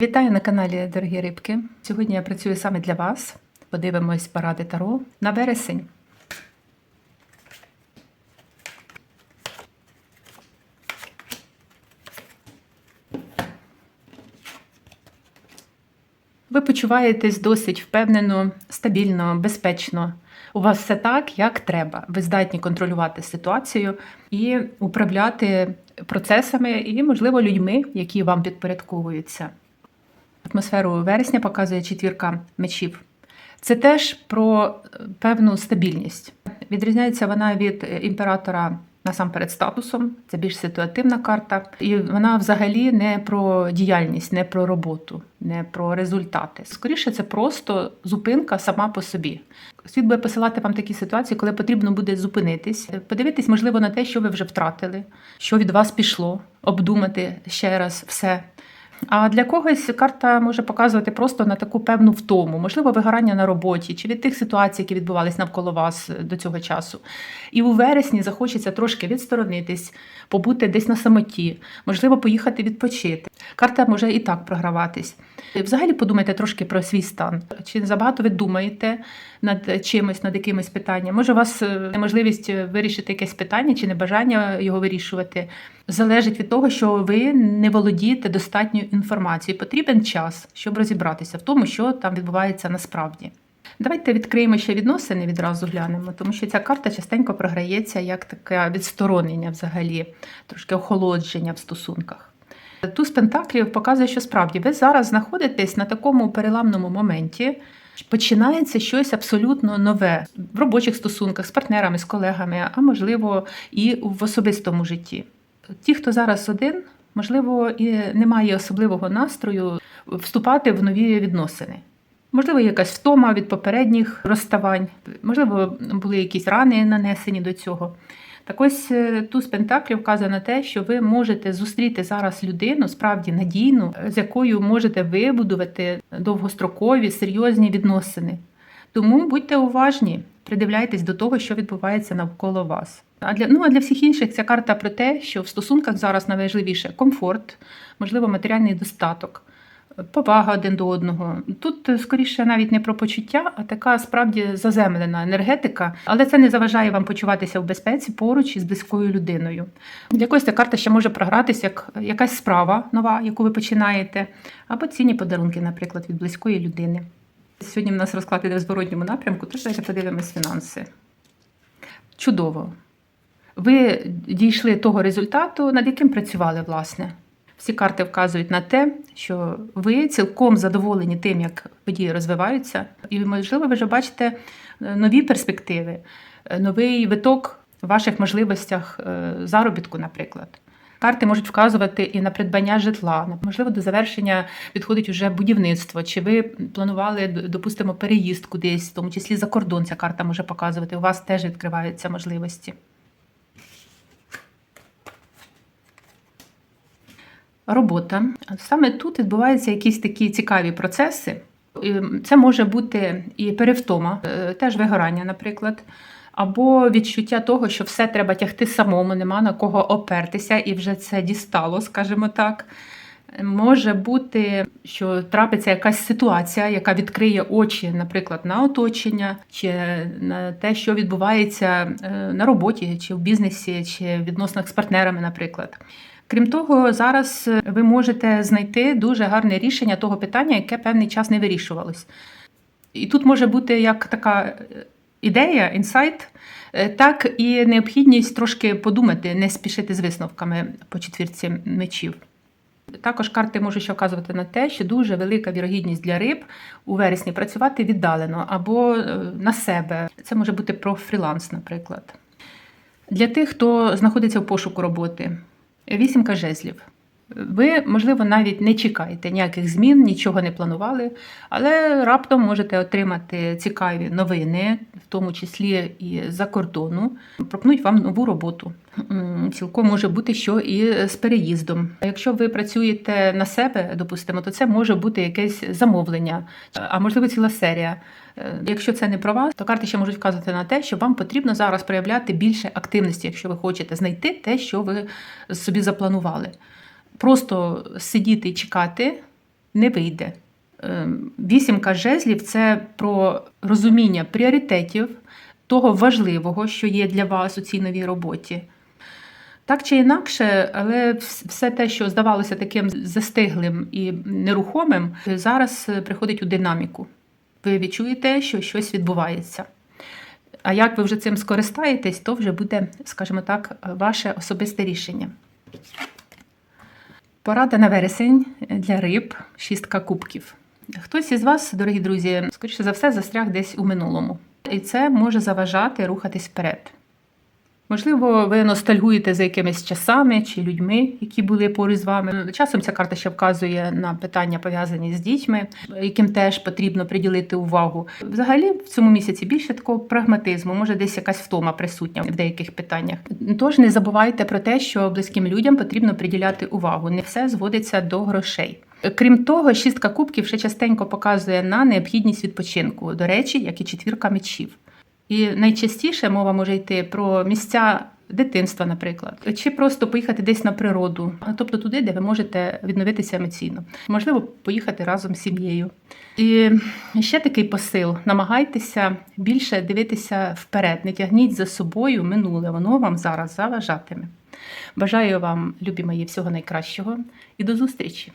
Вітаю на каналі Дорогі Рибки. Сьогодні я працюю саме для вас. Подивимось поради Таро на вересень. Ви почуваєтесь досить впевнено, стабільно, безпечно. У вас все так, як треба. Ви здатні контролювати ситуацію і управляти процесами і, можливо, людьми, які вам підпорядковуються. Атмосферу вересня показує четвірка мечів. Це теж про е, певну стабільність. Відрізняється вона від е, імператора насамперед статусом, це більш ситуативна карта, і вона взагалі не про діяльність, не про роботу, не про результати. Скоріше, це просто зупинка сама по собі. Світ буде посилати вам такі ситуації, коли потрібно буде зупинитись, подивитись, можливо, на те, що ви вже втратили, що від вас пішло, обдумати ще раз все. А для когось карта може показувати просто на таку певну втому, можливо, вигорання на роботі чи від тих ситуацій, які відбувалися навколо вас до цього часу. І у вересні захочеться трошки відсторонитись, побути десь на самоті, можливо, поїхати відпочити. Карта може і так програватись. Взагалі подумайте трошки про свій стан. Чи забагато ви думаєте над чимось, над якимось питанням? Може, у вас е, неможливість вирішити якесь питання чи небажання його вирішувати залежить від того, що ви не володієте достатньою інформацією. Потрібен час, щоб розібратися в тому, що там відбувається насправді. Давайте відкриємо ще відносини, відразу глянемо, тому що ця карта частенько програється як таке відсторонення взагалі, трошки охолодження в стосунках. Туз Пентаклів показує, що справді ви зараз знаходитесь на такому переламному моменті. Починається щось абсолютно нове в робочих стосунках з партнерами, з колегами, а можливо, і в особистому житті. Ті, хто зараз один, можливо, і не має особливого настрою вступати в нові відносини. Можливо, якась втома від попередніх розставань, можливо, були якісь рани нанесені до цього. Так ось е, туз Пентаклів вказує на те, що ви можете зустріти зараз людину, справді надійну, з якою можете вибудувати довгострокові серйозні відносини. Тому будьте уважні, придивляйтесь до того, що відбувається навколо вас. А для ну а для всіх інших ця карта про те, що в стосунках зараз найважливіше комфорт, можливо, матеріальний достаток, повага один до одного. Тут е, скоріше навіть не про почуття, а така справді заземлена енергетика, але це не заважає вам почуватися в безпеці поруч із близькою людиною. Для когось ця карта ще може програтися як якась справа нова, яку ви починаєте, або цінні подарунки, наприклад, від близької людини. Сьогодні в нас розклад іде в зворотньому напрямку, тож давайте подивимось фінанси. Чудово! Ви дійшли того результату, над яким працювали, власне. Всі карти вказують на те, що ви цілком задоволені тим, як події розвиваються, і, можливо, ви вже бачите е, нові перспективи, е, новий виток в ваших можливостях е, заробітку, наприклад. Карти можуть вказувати і на придбання житла. Можливо, до завершення підходить уже будівництво. Чи ви планували, допустимо, переїзд кудись, в тому числі за кордон ця карта може показувати. У вас теж відкриваються можливості. Робота. Саме тут відбуваються якісь такі цікаві процеси. Це може бути і перевтома, е, теж вигорання, наприклад, або відчуття того, що все треба тягти самому, нема на кого опертися, і вже це дістало, скажімо так. Може бути, що трапиться якась ситуація, яка відкриє очі, наприклад, на оточення, чи на те, що відбувається е, на роботі, чи в бізнесі, чи в відносинах з партнерами, наприклад. Крім того, зараз ви можете знайти дуже гарне рішення того питання, яке певний час не вирішувалось. І тут може бути як така ідея, інсайт, е, так і необхідність трошки подумати, не спішити з висновками по четвірці мечів. Також карти можуть ще вказувати на те, що дуже велика вірогідність для риб у вересні працювати віддалено або е, на себе. Це може бути про фріланс, наприклад. Для тих, хто знаходиться в пошуку роботи. Вісімка жезлів. Ви, можливо, навіть не чекаєте ніяких змін, нічого не планували, але раптом можете отримати цікаві новини, в тому числі і за кордону, пропонують вам нову роботу. Цілком може бути, що і з переїздом. Якщо ви працюєте на себе, допустимо, то це може бути якесь замовлення, а можливо ціла серія. Якщо це не про вас, то карти ще можуть вказувати на те, що вам потрібно зараз проявляти більше активності, якщо ви хочете знайти те, що ви собі запланували. Просто сидіти і чекати не вийде. Ем, Вісімка жезлів це про розуміння пріоритетів, того важливого, що є для вас у цій новій роботі. Так чи інакше, але все те, що здавалося таким застиглим і нерухомим, зараз приходить у динаміку. Ви відчуєте, що щось відбувається. А як ви вже цим скористаєтесь, то вже буде, скажімо так, ваше особисте рішення. Порада на вересень для риб, шістка кубків. Хтось із вас, дорогі друзі, скоріше за все, застряг десь у минулому. І це може заважати рухатись вперед. Можливо, ви ностальгуєте за якимись часами чи людьми, які були поруч з вами. Часом ця карта ще вказує на питання, пов'язані з дітьми, яким теж потрібно приділити увагу. Взагалі, в цьому місяці більше такого прагматизму, може десь якась втома присутня в деяких питаннях. Тож не забувайте про те, що близьким людям потрібно приділяти увагу. Не все зводиться до грошей. Крім того, шістка кубків ще частенько показує на необхідність відпочинку. До речі, як і четвірка мечів. І найчастіше мова може йти про місця дитинства, наприклад, чи просто поїхати десь на природу, тобто туди, де ви можете відновитися емоційно. Можливо, поїхати разом з сім'єю. І ще такий посил: намагайтеся більше дивитися вперед, не тягніть за собою минуле, воно вам зараз заважатиме. Бажаю вам, любі мої, всього найкращого і до зустрічі!